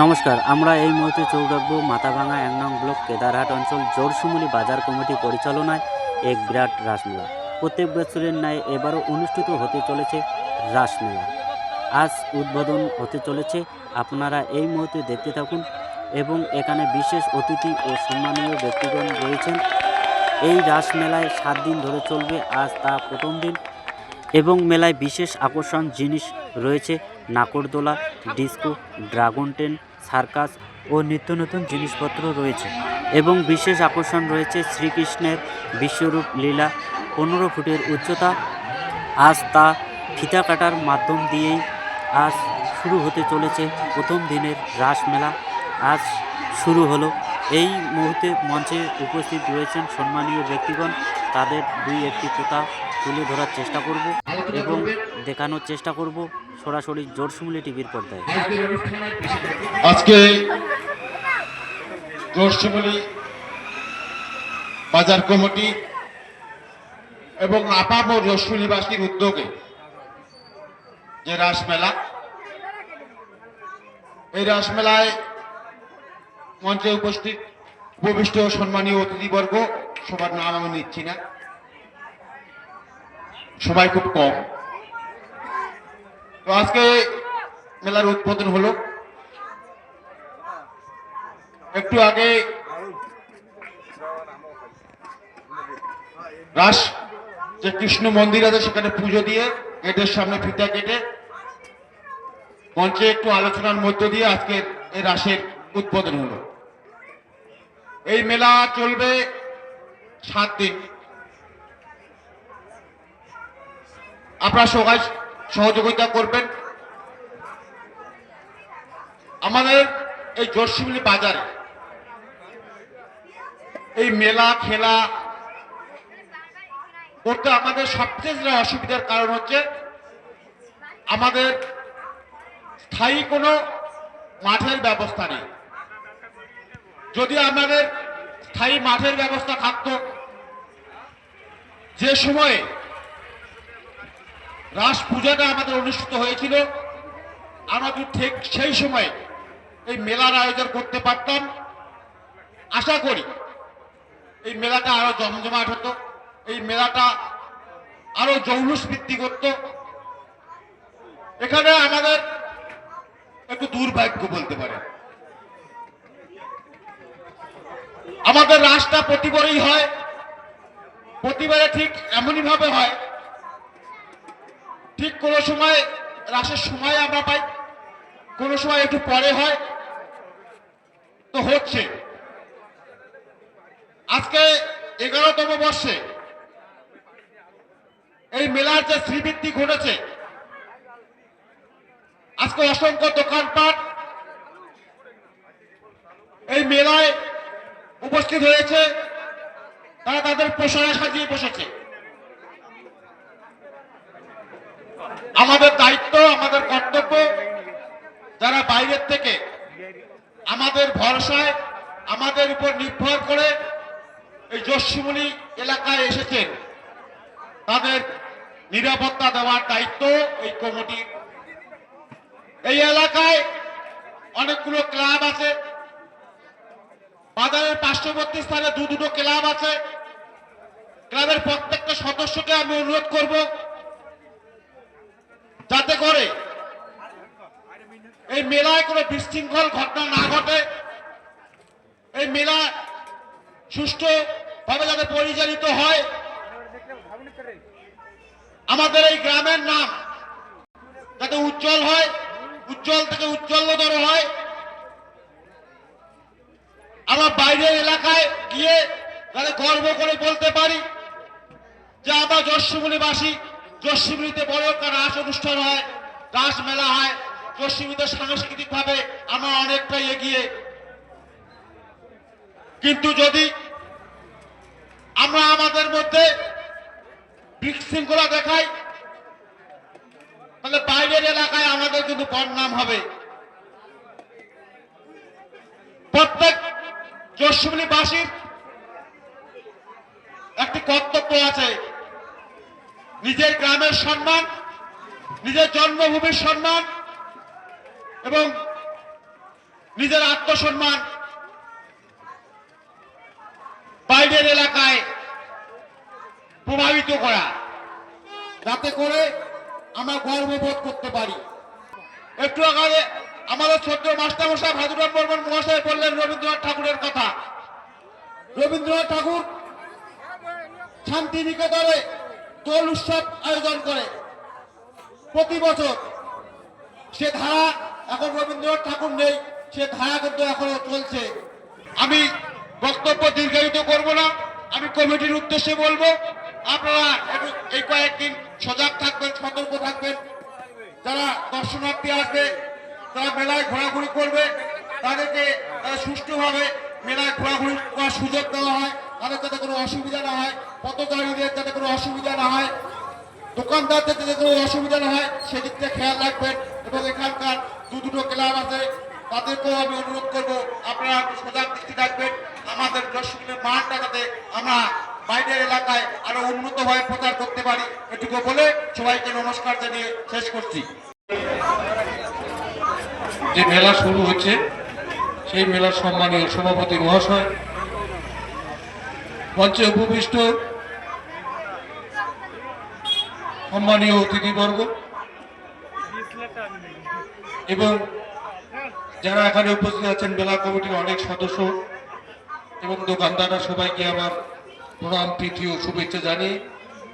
নমস্কার, আমরা এই মুহূর্তে চোখ রাখব মাথাভাঙা এক নং ব্লক কেদারহাট অঞ্চল জোরসুমুলি বাজার কমিটি পরিচালনায় এক বিরাট রাসমেলা। প্রত্যেক বছরের ন্যায় এবারও অনুষ্ঠিত হতে চলেছে রাসমেলা। আজ উদ্বোধন হতে চলেছে, আপনারা এই মুহূর্তে দেখতে থাকুন এবং এখানে বিশেষ অতিথি ও সম্মানীয় ব্যক্তিগণ রয়েছেন। এই রাসমেলায় সাত দিন ধরে চলবে, আজ তা প্রথম দিন। এবং মেলায় বিশেষ আকর্ষণ জিনিস রয়েছে, নাকরদোলা, ডিস্কো, ড্রাগন ট্রেন সার্কাস ও নিত্য নতুন জিনিসপত্র রয়েছে। এবং বিশেষ আকর্ষণ রয়েছে শ্রীকৃষ্ণের বিশ্বরূপ লীলা, পনেরো ফুটের উচ্চতা। আজ তা ফিতা কাটার মাধ্যম দিয়েই আজ শুরু হতে চলেছে প্রথম দিনের রাসমেলা আজ শুরু হলো। এই মুহূর্তে মঞ্চে উপস্থিত রয়েছেন সম্মানীয় ব্যক্তিগণ। তাদের দুই একটি কথা তুলে ধরার চেষ্টা করব এবং দেখানোর চেষ্টা করব সরাসরি জোরসুমলি টিভির পর্দায়। আজকে জোরসিমলি বাজার কমিটি এবং আপাম ও রসুলিবাসীর উদ্যোগে যে রাসমেলা, এই রাসমেলায় মঞ্চে উপস্থিত উপবিষ্ট সম্মানীয় অতিথিবর্গ, সবার নাম আমি নিচ্ছি না। সবাই খুব কম। তো আজকে মেলার উদ্বোধন হলো। একটু আগে রাস, যে কৃষ্ণ মন্দির আছে, সেখানে পুজো দিয়ে গেটের সামনে ফিতা কেটে মঞ্চে একটু আলোচনার মধ্য দিয়ে আজকে এই রাসের উদ্বোধন হলো। এই মেলা চলবে সাত দিন। আপনারা সবাই সহযোগিতা করবেন। আমাদের এই জোরসিমলি বাজারে এই মেলা, খেলা করতে আমাদের সবচেয়ে অসুবিধার কারণ হচ্ছে আমাদের স্থায়ী কোনো মাঠের ব্যবস্থা নেই। যদি আমাদের স্থায়ী মাঠের ব্যবস্থা থাকতো, যে সময়ে রাস পূজাটা আমাদের অনুষ্ঠিত হয়েছিল। আমরা যদি ঠিক সেই সময়ে এই মেলার আয়োজন করতে পারতাম? আশা করি এই মেলাটা আরও জমজমাট হতো, এই মেলাটা আরও জৌলুস বৃদ্ধি করত। এখানে আমাদের একটু দুর্ভাগ্য বলতে পারে। আমাদের রাসটা প্রতিবারই হয়, প্রতিবারে ঠিক এমনই ভাবে হয় ঠিক কোনো সময় রাসের সময় আমরা পাই, কোনো সময় একটু পরে হয়, তো হচ্ছে। আজকে এগারোতম বর্ষে এই মেলার যে শ্রীবৃদ্ধি ঘটেছে, আজকে অসংখ্য দোকানপাট এই মেলায় উপস্থিত হয়েছে, তারা তাদের পোশাক সাজিয়ে বসেছে। আমাদের দায়িত্ব, আমাদের কর্তব্য, যারা বাইরের থেকে আমাদের ভরসায়, আমাদের উপর নির্ভর করে এই জস্যিমুলি এলাকায় এসেছেন। তাদের নিরাপত্তা দেওয়ার দায়িত্ব এই কমিটির। এই এলাকায় অনেকগুলো ক্লাব আছে। বাজারের পার্শ্ববর্তী স্থানে দু দুটো ক্লাব আছে। ক্লাবের প্রত্যেকটা সদস্যকে আমি অনুরোধ করব করে। এই মেলায় কোনো বিশৃঙ্খল ঘটনা না ঘটে। এই মেলা সুষ্ঠু ভাবে যাতে পরিচালিত হয়। আমাদের এই গ্রামের নাম যাতে উজ্জ্বল হয়, উজ্জ্বল থেকে উজ্জ্বলতর হয়। আমরা বাইরের এলাকায় গিয়ে যাতে গর্ব করে বলতে পারি যে আমরা যশিমুলিবাসী যশিমুলিতে বড় একটা রাস অনুষ্ঠান হয় রাস মেলা হয়। যশিমুলিতে সাংস্কৃতিক ভাবে আমরা অনেকটাই এগিয়ে। কিন্তু যদি আমরা আমাদের মধ্যে বিশৃঙ্খলা দেখাই, তাহলে বাইরের এলাকায় আমাদের কিন্তু বদনাম হবে। প্রত্যেক যশিমুলিবাসীর একটি কর্তব্য আছে। নিজের গ্রামের সম্মান, নিজের জন্মভূমির সম্মান এবং নিজের আত্মসম্মান বাইরের এলাকায় প্রভাবিত করা। যাতে করে আমরা গর্ববোধ করতে পারি। একটু আগে আমাদের ছোট্ট মাস্টারমশাই ভাদুরাম বর্মন মহাশয় বললেন রবীন্দ্রনাথ ঠাকুরের কথা। রবীন্দ্রনাথ ঠাকুর শান্তিনিকেতনে দোল উৎসব আয়োজন করে। প্রতি বছর সে ধারা এখন রবীন্দ্রনাথ ঠাকুর নেই, সে ধারা কিন্তু এখনও চলছে। আমি বক্তব্য দীর্ঘায়িত করব না, আমি কমিটির উদ্দেশ্যে বলব, আপনারা এই কয়েকদিন সজাগ থাকবেন, সতর্ক থাকবেন। যারা দর্শনার্থী আসবে তারা মেলায় ঘোরাঘুরি করবে, তাদেরকে সুষ্ঠুভাবে মেলায় ঘোরাঘুরি করার সুযোগ দেওয়া হয়। তাদের যাতে কোনো অসুবিধা না হয়, পথচারীদের যাতে কোনো অসুবিধা না হয় দোকানদারদের যাতে কোনো অসুবিধা না হয় সেদিকটা খেয়াল রাখবেন এবং এখানকার দু দুটো ক্লাব আছে, তাদেরকেও আমি অনুরোধ করব, আপনারা একটু সজাগ দৃষ্টি রাখবেন, আমাদের দর্শকের মানটা যাতে আমরা বাইরের এলাকায় আরও উন্নতভাবে প্রচার করতে পারি, এটুকু বলে সবাইকে নমস্কার জানিয়ে শেষ করছি। যে মেলা শুরু হচ্ছে, সেই মেলার সম্মানীয় সভাপতি মহাশয় মঞ্চে উপবিষ্ট সম্মানীয় অতিথিবর্গ এবং যারা এখানে উপস্থিত আছেন মেলা কমিটির অনেক সদস্য এবং দোকানদাররা সবাইকে আমার প্রণাম, প্রীতি ও শুভেচ্ছা জানিয়ে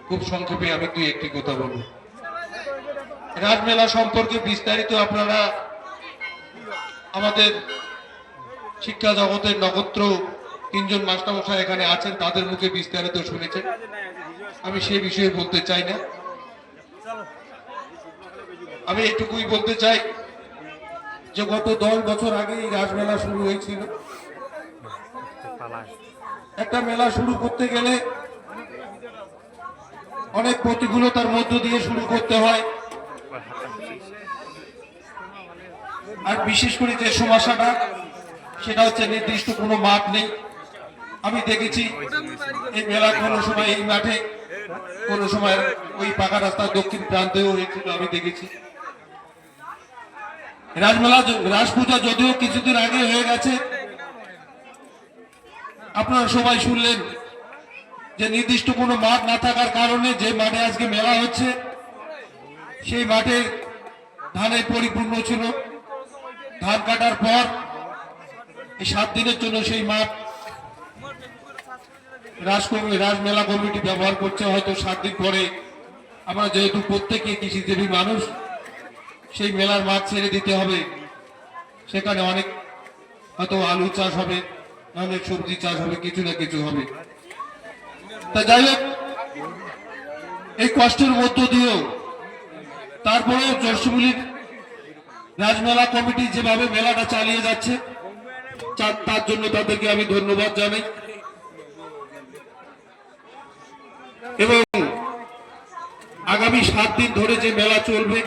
খুব সংক্ষেপে আমি দুই একটি কথা বলব। রাজমেলা সম্পর্কে বিস্তারিত আপনারা আমাদের শিক্ষা জগতের নক্ষত্র তিনজন মাস্টারমশাই এখানে আছেন, তাদের মুখে বিস্তারিত শুনেছেন। আমি সেই বিষয়ে বলতে চাই না। আমি এটুকুই বলতে চাই যে গত দশ বছর আগে এই রাজমেলা শুরু হয়েছিল। একটা মেলা শুরু করতে গেলে অনেক প্রতিকূলতার মধ্য দিয়ে শুরু করতে হয়। আর বিশেষ করে যে সমস্যাটা সেটা হচ্ছে নির্দিষ্ট কোনো মাঠ নেই। আমি দেখেছি, এই মেলা কোনো সময় এই মাঠে, কোনো সময় ওই পাকা রাস্তার দক্ষিণ প্রান্তেও হয়েছিল, আমি দেখেছি। রাজমেলা রাস পূজা যদিও কিছুদিন আগে হয়ে গেছে, আপনারা সবাই শুনলেন যে নির্দিষ্ট কোনো মাঠ না থাকার কারণে যে মাঠে আজকে মেলা হচ্ছে, সেই মাঠে ধানে পরিপূর্ণ ছিল। ধান কাটার পর এই সাত দিনের জন্য সেই মাঠ রাজ কমি রাজ মেলা কমিটি ব্যবহার করছে হয়তো সাত দিন পরে। আমরা যেহেতু প্রত্যেকে কৃষিজীবী মানুষ, সেই মেলার মাঠ ছেড়ে দিতে হবে। সেখানে অনেক হয়তো আলু চাষ হবে অনেক সবজি চাষ হবে, কিছু না কিছু হবে। তা যাই হোক, এই কষ্টের মধ্য দিয়েও তারপরেও জর্শমুলির রাজমেলা কমিটি যেভাবে মেলাটা চালিয়ে যাচ্ছে, তার জন্য তাদেরকে আমি ধন্যবাদ জানাই। এবং আগামী সাত দিন ধরে যে মেলা চলবে,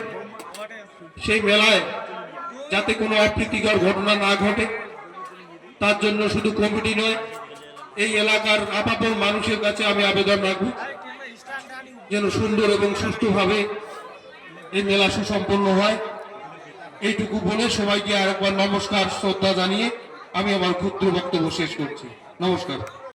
সেই মেলায় যাতে কোনো অপ্রীতিকর ঘটনা না ঘটে, তার জন্য শুধু কমিটি নয়, এই এলাকার আপাতত মানুষের কাছে আমি আবেদন রাখব, যেন সুন্দর এবং সুষ্ঠুভাবে এই মেলা সুসম্পন্ন হয়। এইটুকু বলে সবাইকে আরেকবার নমস্কার, শ্রদ্ধা জানিয়ে আমি আমার ক্ষুদ্র বক্তব্য শেষ করছি। নমস্কার।